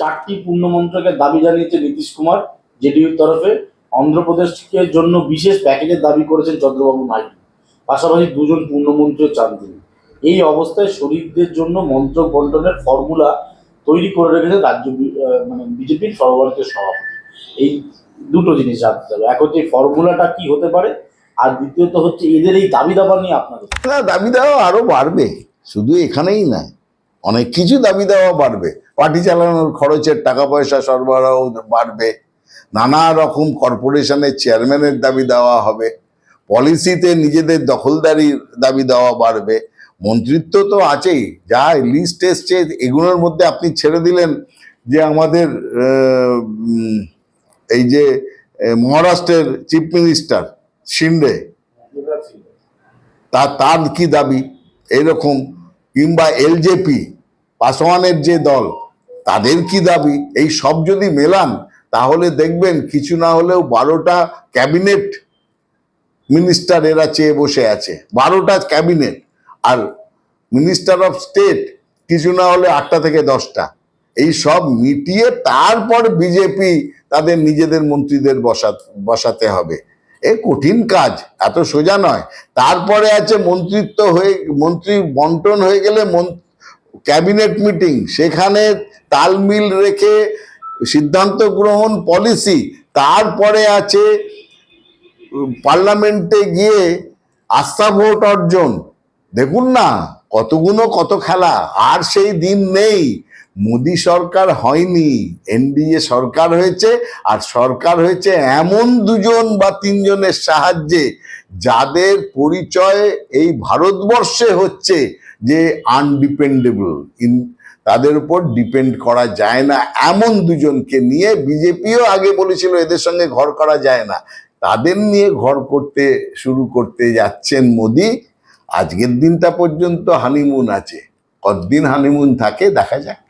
চারটি পূর্ণমন্ত্রকের দাবি জানিয়েছে নীতিশ কুমার, জেডিইউর তরফে। অন্ধ্রপ্রদেশকে জন্য বিশেষ প্যাকেজের দাবি করেছেন চন্দ্রবাবু নাইডু। পাশাপাশি দুজন পূর্ণমন্ত্রীও চান তিনি। এই অবস্থায় শরীরদের জন্য মন্ত্র বন্টনের ফর্মুলা তৈরি করে রেখেছে রাজ্য মানে বিজেপির সর্বভারতীয় সভাপতি। এই দুটো জিনিস জানতে হবে এক হচ্ছে ফর্মুলাটা কি হতে পারে, আর দ্বিতীয়ত হচ্ছে এদের এই দাবি দাবা নিয়ে আপনাদের দাবি দেওয়া আরও বাড়বে। শুধু এখানেই না অনেক কিছু দাবি দেওয়া বাড়বে। পার্টি চালানোর খরচের টাকা পয়সা সরবরাহ বাড়বে। নানা রকম কর্পোরেশনের চেয়ারম্যানের দাবি দেওয়া হবে। পলিসিতে নিজেদের দখলদারির দাবি দেওয়া বাড়বে। মন্ত্রিত্ব তো আছেই। যা লিস্ট এসছে, এগুলোর মধ্যে আপনি ছেড়ে দিলেন যে আমাদের এই যে মহারাষ্ট্রের চিফ মিনিস্টার শিন্ডে। তা, তার কি দাবি? এরকম। কিংবা এলজেপি পাসওয়ানের যে দল, তাদের কি দাবি? এই সব যদি মেলান, তাহলে দেখবেন কিছু না হলেও বারোটা ক্যাবিনেট মিনিস্টার এরা চেয়ে বসে আছে। বারোটা ক্যাবিনেট। আর মিনিস্টার অফ স্টেট কিছু না হলে আটটা থেকে দশটা। এই সব মিটিয়ে তারপর বিজেপি তাদের নিজেদের মন্ত্রীদের বসা, বসাতে হবে। এ কঠিন কাজ, এত সোজা নয়। তারপরে আছে মন্ত্রিত্ব হয়ে, মন্ত্রী বন্টন হয়ে গেলে মন- ক্যাবিনেট মিটিং, সেখানে তালমিল রেখে সিদ্ধান্ত গ্রহণ পলিসি, তারপরে আছে পার্লামেন্টে গিয়ে আস্থা ভোট অর্জন। দেখুন না কতগুলো কত খেলা, আর সেই দিন নেই। মোদি সরকার হয়নি, এনডিএ সরকার হয়েছে, আর সরকার হয়েছে এমন দুজন বা তিনজনের সাহায্যে যাদের পরিচয় এই ভারতবর্ষে হচ্ছে যে আনডিপেন্ডেবল। ইন, তাদের উপর ডিপেন্ড করা যায় না। এমন দুজনকে নিয়ে বিজেপিও আগে বলেছিল এদের সঙ্গে ঘর করা যায় না। তাদের নিয়ে ঘর করতে, শুরু করতে যাচ্ছেন মোদি। আজকের দিনটা পর্যন্ত হানিমুন আছে। কতদিন হানিমুন থাকে দেখা যাক।